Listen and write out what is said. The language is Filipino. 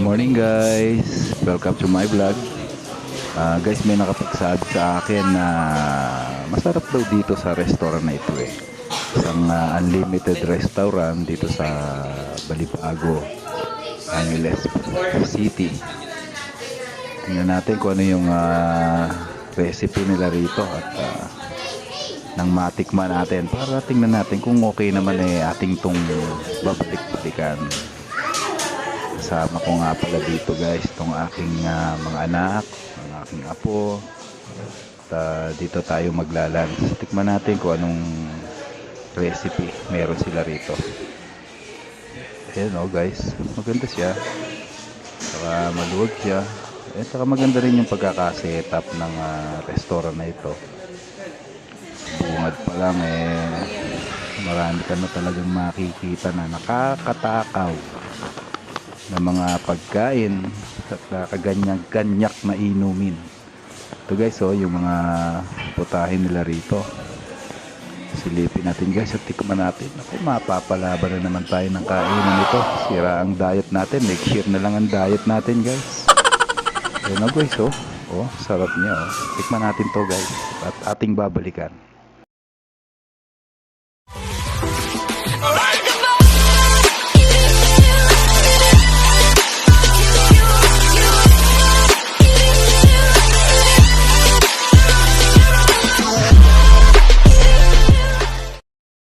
morning guys! Welcome to my vlog. Ah, guys, may nakapagsabi sa akin na masarap daw dito sa restaurant na ito eh. Isang ah, unlimited restaurant dito sa Balibago, Angeles City. Tingnan natin kung ano yung ah, recipe nila rito at ah, nang matikman natin para tingnan natin kung okay naman eh ating tong babalik-balikan kasama ko nga pala dito guys itong aking ah, mga anak ang aking apo. At ah, dito tayo maglalans tikman natin kung anong recipe meron sila rito. Ayan o guys. Maganda siya. Saka maluwag siya. At saka maganda rin yung pagkakasetap ng ah, restaurant na ito. Bungad pa lang eh marami ka na talagang makikita na nakakatakaw na mga pagkain at nakaganyak-ganyak na inumin ito guys oh yung mga putahin nila rito silipin natin guys at tikman natin ako mapapalaban na naman tayo ng kainan nito sira ang diet natin next year na lang ang diet natin guys Ayan na guys oh. Oh, sarap niya oh. Tikman natin to guys. At ating babalikan.